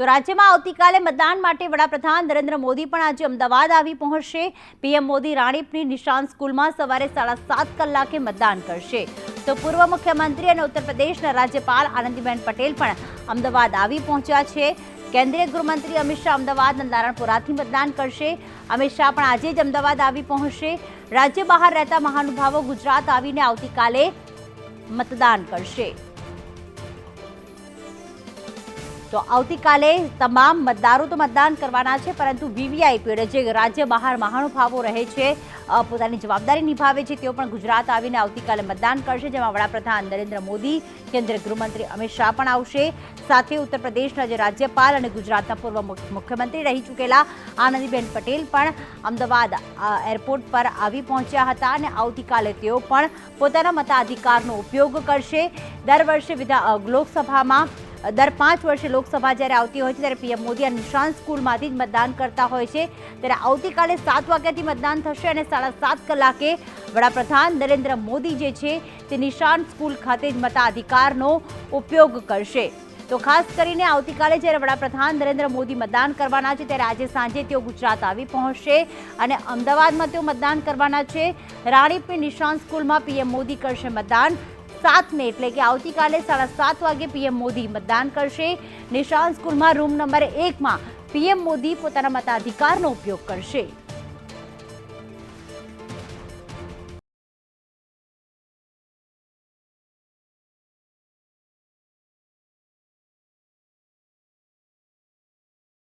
તો રાજ્યમાં આવતીકાલે મતદાન માટે વડાપ્રધાન નરેન્દ્ર મોદી પણ આજે અમદાવાદ આવી પહોંચશે. પીએમ મોદી રાણીપની નિશાન સ્કૂલમાં સવારે સાડા સાત કલાકે મતદાન કરશે. તો પૂર્વ મુખ્યમંત્રી અને ઉત્તર પ્રદેશના રાજ્યપાલ આનંદીબેન પટેલ પણ અમદાવાદ આવી પહોંચ્યા છે. કેન્દ્રીય ગૃહમંત્રી અમિત શાહ અમદાવાદ અને નારણપુરાથી મતદાન કરશે. અમિત શાહ પણ આજે જ અમદાવાદ આવી પહોંચશે. રાજ્ય બહાર રહેતા મહાનુભાવો ગુજરાત આવીને આવતીકાલે મતદાન કરશે. તો આવતીકાલે તમામ મતદારો તો મતદાન કરવાના છે, પરંતુ વીવીઆઈપી જે રાજ્ય બહાર મહાનુભાવો રહે છે પોતાની જવાબદારી નિભાવે છે, તેઓ પણ ગુજરાત આવીને આવતીકાલે મતદાન કરશે, જેમાં વડાપ્રધાન નરેન્દ્ર મોદી, કેન્દ્રીય ગૃહમંત્રી અમિત શાહ પણ આવશે. સાથે ઉત્તર પ્રદેશના જે રાજ્યપાલ અને ગુજરાતના પૂર્વ મુખ્ય- મુખ્યમંત્રી રહી ચૂકેલા આનંદીબેન પટેલ પણ અમદાવાદ એરપોર્ટ પર આવી પહોંચ્યા હતા અને આવતીકાલે તેઓ પણ પોતાના મતાધિકારનો ઉપયોગ કરશે. દર વર્ષે વિધા લોકસભામાં દર પાંચ વર્ષે લોકસભા જ્યારે આવતી હોય છે, ત્યારે પીએમ મોદી આ નિશાન સ્કૂલમાંથી જ મતદાન કરતા હોય છે. ત્યારે આવતીકાલે સાત વાગ્યાથી મતદાન થશે અને સાડા સાત કલાકે વડાપ્રધાન નરેન્દ્ર મોદી જે છે, તે નિશાન સ્કૂલ ખાતે જ મતાધિકારનો ઉપયોગ કરશે. તો ખાસ કરીને આવતીકાલે જ્યારે વડાપ્રધાન નરેન્દ્ર મોદી મતદાન કરવાના છે, ત્યારે આજે સાંજે તેઓ ગુજરાત આવી પહોંચશે અને અમદાવાદમાં તેઓ મતદાન કરવાના છે. રાણીપની નિશાન સ્કૂલમાં પીએમ મોદી કરશે મતદાન. સાત મે એટલે કે આવતીકાલે સાડા સાત વાગે પીએમ મોદી મતદાન કરશે. નિશાન સ્કૂલમાં રૂમ નંબર એકમાં પીએમ મોદી પોતાના મતાધિકારનો ઉપયોગ કરશે.